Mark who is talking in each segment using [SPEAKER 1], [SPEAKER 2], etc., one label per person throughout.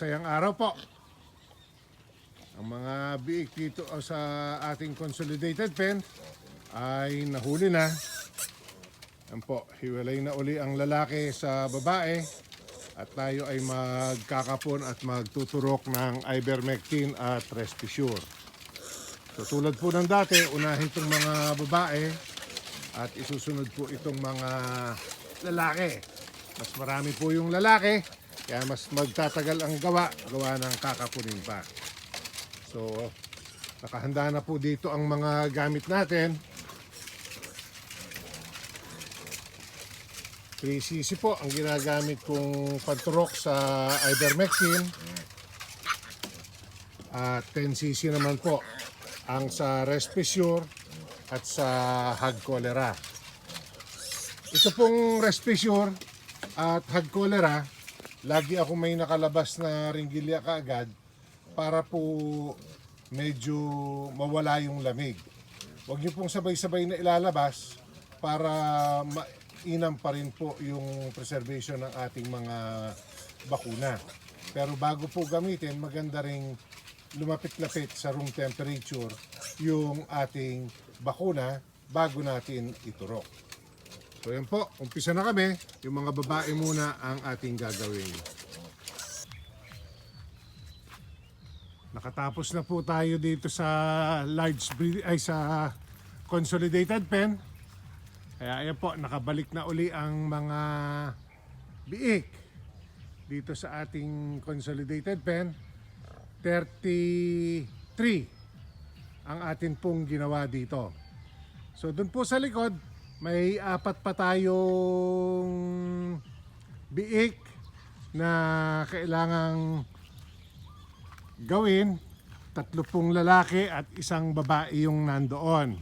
[SPEAKER 1] Masayang araw po. Ang mga biik dito sa ating consolidated pen ay nahuli na. Yan po, hiwalay na uli ang lalaki sa babae at tayo ay magkakapon at magtuturok ng ivermectin at respisure. So tulad po ng dati, unahin itong mga babae at isusunod po itong mga lalaki. Mas marami po yung lalaki, kaya mas magtatagal ang gawa, gawa ng kakapunin pa. So, nakahanda na po dito ang mga gamit natin. 3cc po ang ginagamit kong panturok sa ivermectin. At 10cc naman po ang sa Respisure at sa Hag Cholera. Ito pong Respisure at Hag Cholera, lagi ako may nakalabas na ringgilya kaagad para po medyo mawala yung lamig. Huwag niyo pong sabay-sabay na ilalabas para mainam pa rin po yung preservation ng ating mga bakuna. Pero bago po gamitin, maganda ring lumapit-lapit sa room temperature yung ating bakuna bago natin iturok. So yan po, umpisa na kami. Yung mga babae muna ang ating gagawin. Nakatapos na po tayo dito sa large ay sa consolidated pen. Kaya ayan po, nakabalik na uli ang mga biik dito sa ating consolidated pen. 33 ang atin pong ginawa dito. So doon po sa likod, may apat pa tayong biik na kailangang gawin. Tatlo pong lalaki at isang babae yung nandoon.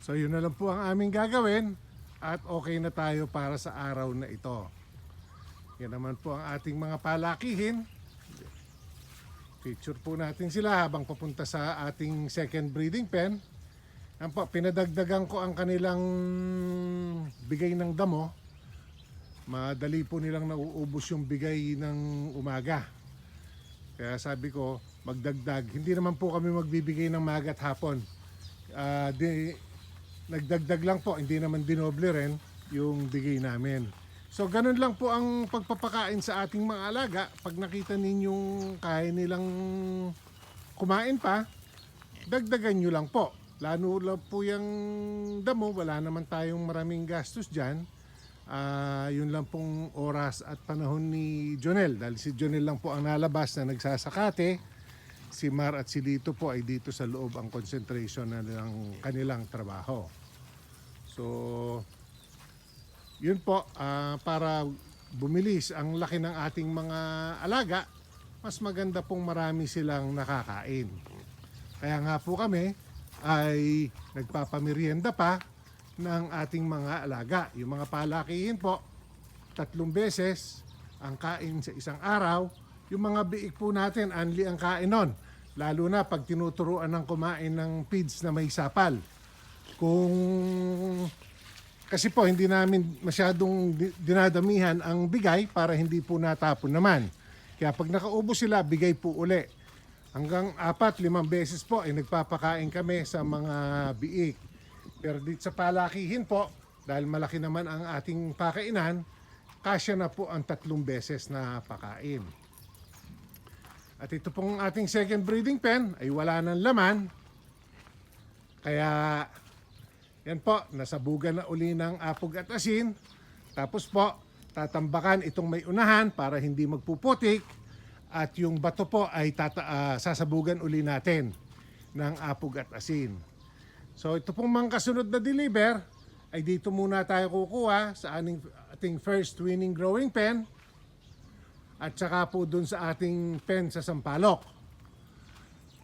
[SPEAKER 1] So yun na lang po ang aming gagawin at okay na tayo para sa araw na ito. Yan naman po ang ating mga palakihin. Picture po natin sila habang papunta sa ating second breeding pen. Yan po, pinadagdagan ko ang kanilang bigay ng damo. Madali po nilang nauubos yung bigay ng umaga. Kaya sabi ko, magdagdag. Hindi naman po kami magbibigay ng maga at hapon. Ah, di, nagdagdag lang po, hindi naman dinoble rin yung bigay namin. So ganun lang po ang pagpapakain sa ating mga alaga. Pag nakita ninyong kaya nilang kumain pa, dagdagan nyo lang po. Lalo lang po yung damo, wala naman tayong maraming gastos dyan. Ah, yun lang pong oras at panahon ni Jonel. Dahil si Jonel lang po ang nalabas na nagsasakate. Si Mar at si Lito po ay dito sa loob ang concentration na ng kanilang trabaho. So, yun po, ah, para bumilis ang laki ng ating mga alaga, mas maganda pong marami silang nakakain. Kaya nga po kami ay nagpapamerienda pa ng ating mga alaga. Yung mga palakihin po, tatlong beses ang kain sa isang araw. Yung mga biik po natin, anli ang kain nun. Lalo na pag tinuturuan ng kumain ng feeds na may sapal. Kung kasi po hindi namin masyadong di- dinadamihan ang bigay para hindi po natapon naman. Kaya pag nakaubo sila, bigay po uli. Hanggang apat, limang beses po ay nagpapakain kami sa mga biik. Pero dito sa palakihin po, dahil malaki naman ang ating pakainan, kasya na po ang tatlong beses na pakain. At ito pong ating second breeding pen ay wala ng laman. Kaya yan po, nasabugan na uli ng apog at asin. Tapos po, tatambakan itong may unahan para hindi magpuputik. At yung bato po ay tata, ah, sasabugan uli natin ng apog at asin. So ito pong mga kasunod na deliver ay dito muna tayo kukuha sa ating, ating first winning growing pen at saka po dun sa ating pen sa Sampalok.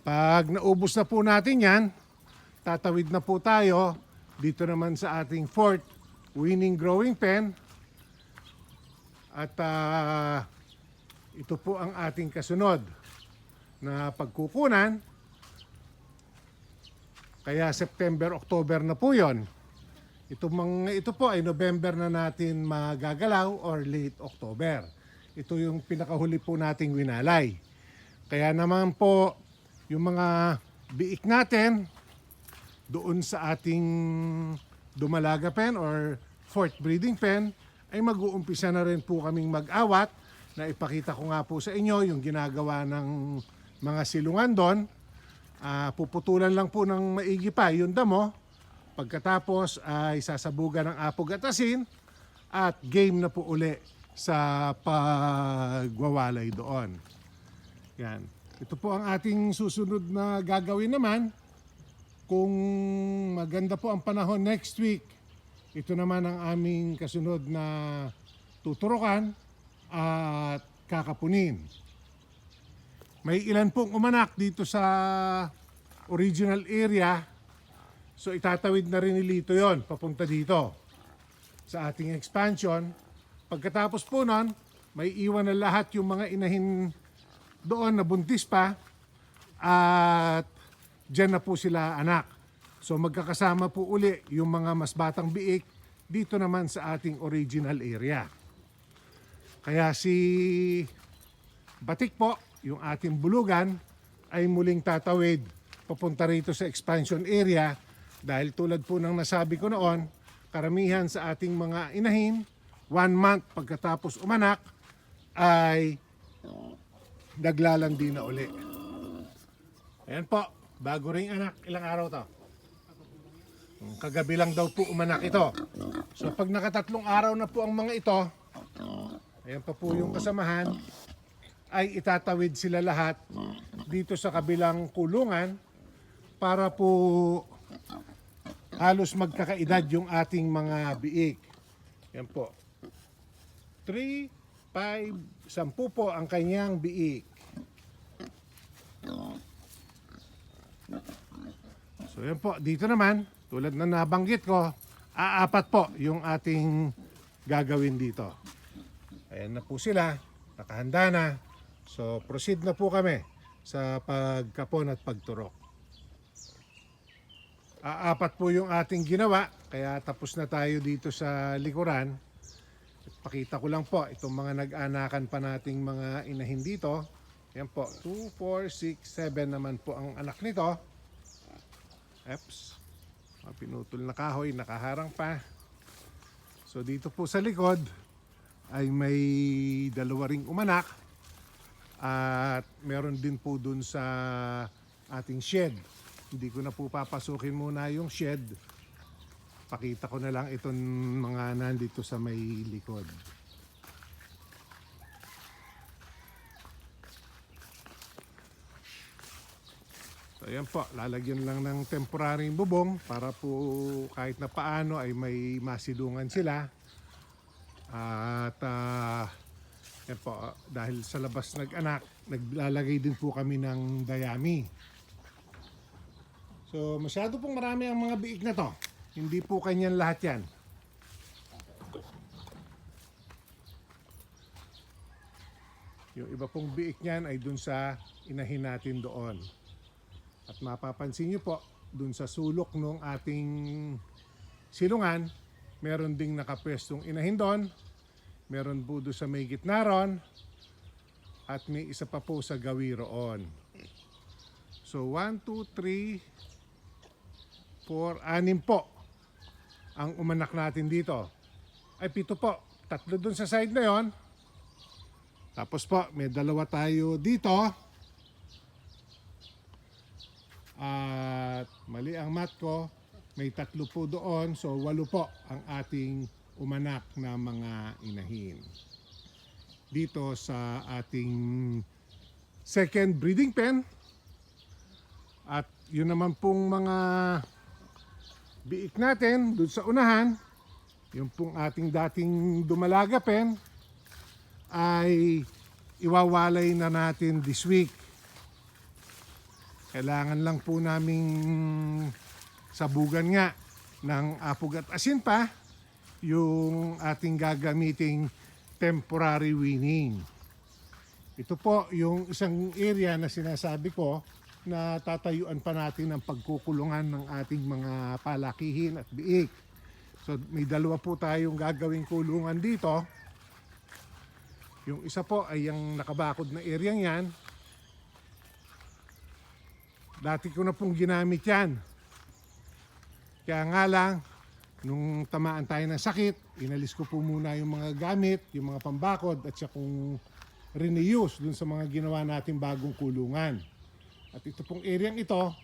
[SPEAKER 1] Pag naubos na po natin yan, tatawid na po tayo dito naman sa ating fourth winning growing pen. At ah, ito po ang ating kasunod na pagkukunan. Kaya September, October na po yon. Ito, mga, ito po ay November na natin magagalaw or late October. Ito yung pinakahuli po nating winalay. Kaya naman po, yung mga biik natin doon sa ating dumalaga pen or fourth breeding pen ay mag-uumpisa na rin po kaming mag-awat na ipakita ko nga po sa inyo yung ginagawa ng mga silungan doon. Ah, puputulan lang po ng maigi pa yung damo. Pagkatapos ay sasabugan ng apog at asin at game na po uli sa pagwawalay doon. Yan. Ito po ang ating susunod na gagawin naman. Kung maganda po ang panahon next week, ito naman ang aming kasunod na tuturukan at kakapunin. May ilan pong umanak dito sa original area. So itatawid na rin ni Lito yon papunta dito sa ating expansion. Pagkatapos po nun, may iwan na lahat yung mga inahin doon na buntis pa at dyan na po sila anak. So magkakasama po uli yung mga mas batang biik dito naman sa ating original area. Kaya si Batik po, yung ating bulugan, ay muling tatawid papunta rito sa expansion area dahil tulad po ng nasabi ko noon, karamihan sa ating mga inahin, one month pagkatapos umanak, ay naglalandi na uli. Ayan po, bago ring anak, ilang araw to? Kagabi lang daw po umanak ito. So pag nakatatlong araw na po ang mga ito, ayan pa po yung kasamahan, ay itatawid sila lahat dito sa kabilang kulungan para po halos magkakaedad yung ating mga biik. Yan po. 3, 5, 10 po ang kanyang biik. So yan po, dito naman, tulad na nabanggit ko, aapat po yung ating gagawin dito. Ayan na po sila, nakahanda na. So proceed na po kami sa pagkapon at pagturok. Aapat po yung ating ginawa, kaya tapos na tayo dito sa likuran. Pakita ko lang po itong mga nag-anakan pa nating mga inahin dito. Yan po, 2, 4, 6, 7 naman po ang anak nito. Eps. Mga pinutol na kahoy, nakaharang pa. So dito po sa likod ay may dalawa ring umanak. At meron din po dun sa ating shed. Hindi ko na po papasukin muna yung shed. Pakita ko na lang itong mga nandito sa may likod. Ayan po, lalagyan lang ng temporaryong bubong para po kahit na paano ay may masilungan sila. At yan po, ah, dahil sa labas nag-anak, naglalagay din po kami ng dayami. So masyado pong marami ang mga biik na to. Hindi po kanyan lahat yan. Yung iba pong biik niyan ay dun sa inahin natin doon. At mapapansin nyo po, dun sa sulok ng ating silungan, meron ding nakapwestong inahin doon. Meron po doon sa may gitna ron. At may isa pa po sa gawi roon. So 1, 2, 3, 4, 6 po ang umanak natin dito. Ay pito po. Tatlo dun sa side na yon. Tapos po, may dalawa tayo dito. At mali ang mat ko, may tatlo po doon. So walo po ang ating umanak na mga inahin. Dito sa ating second breeding pen. At yun naman pong mga biik natin doon sa unahan. Yung pong ating dating dumalaga pen ay iwawalay na natin this week. Kailangan lang po naming sabugan nga ng apog at asin pa yung ating gagamiting temporary weaning. Ito po yung isang area na sinasabi ko na tatayuan pa natin ang pagkukulungan ng ating mga palakihin at biik. So may dalawa po tayong gagawing kulungan dito. Yung isa po ay yung nakabakod na area yan. Dati ko na pong ginamit yan. Kaya nga lang, nung tamaan tayo ng sakit, inalis ko po muna yung mga gamit, yung mga pambakod at siya kung reneuse dun sa mga ginawa natin bagong kulungan. At ito pong area ito,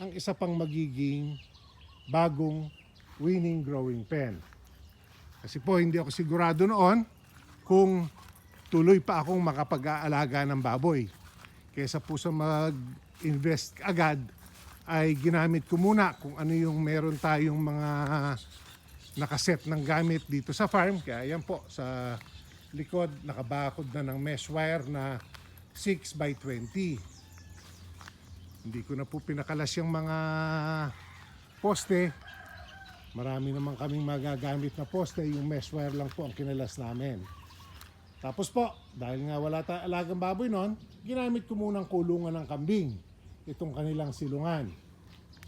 [SPEAKER 1] ang isa pang magiging bagong winning growing pen. Kasi po hindi ako sigurado noon kung tuloy pa akong makapag-aalaga ng baboy. Kesa po sa mag-invest agad ay ginamit ko muna kung ano yung meron tayong mga nakaset ng gamit dito sa farm. Kaya yan po sa likod nakabakod na ng mesh wire na 6 by 20. Hindi ko na po pinakalas yung mga poste. Marami naman kaming magagamit na poste. Yung mesh wire lang po ang kinalas namin. Tapos po, dahil nga wala tayong alagang baboy noon, ginamit ko munang kulungan ng kambing. Itong kanilang silungan.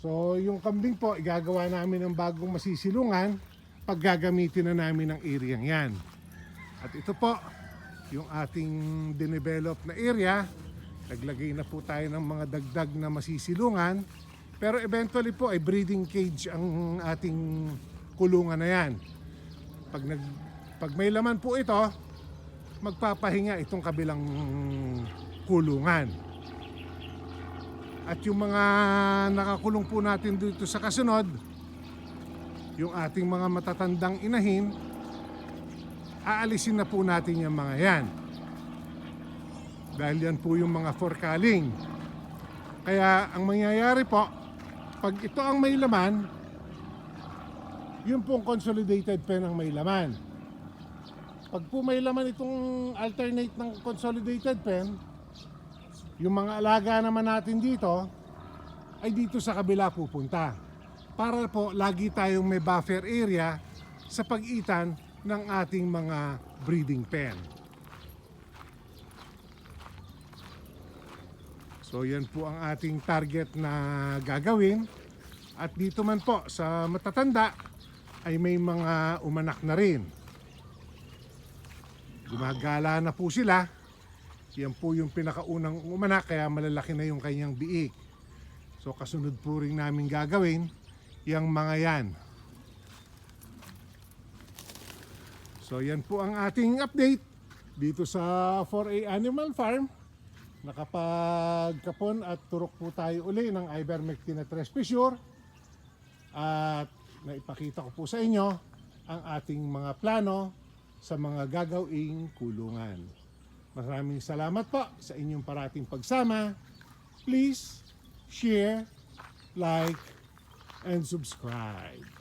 [SPEAKER 1] So, yung kambing po, igagawa namin ng bagong masisilungan pag gagamitin na namin ng area yan. At ito po, yung ating dinevelop na area. Naglagay na po tayo ng mga dagdag na masisilungan. Pero eventually po ay breeding cage ang ating kulungan na yan. Pag, nag, pag may laman po ito, magpapahinga itong kabilang kulungan. At yung mga nakakulong po natin dito sa kasunod, yung ating mga matatandang inahin, aalisin na po natin yung mga yan. Dahil yan po yung mga forkaling. Kaya ang mangyayari po, pag ito ang may laman, yun pong consolidated pen ang may laman. Pag po may laman itong alternate ng consolidated pen, yung mga alaga naman natin dito, ay dito sa kabila pupunta. Para po lagi tayong may buffer area sa pagitan ng ating mga breeding pen. So yan po ang ating target na gagawin. At dito man po sa matatanda ay may mga umanak na rin. Gumagala na po sila. Yan po yung pinakaunang umanak kaya malalaki na yung kanyang biik. So kasunod po rin namin gagawin yung mga yan. So yan po ang ating update dito sa 4A Animal Farm. Nakapagkapon at turok po tayo uli ng ivermectin at Respissure. At naipakita ko po sa inyo ang ating mga plano sa mga gagawing kulungan. Maraming salamat po sa inyong parating pagsama. Please share, like, and subscribe.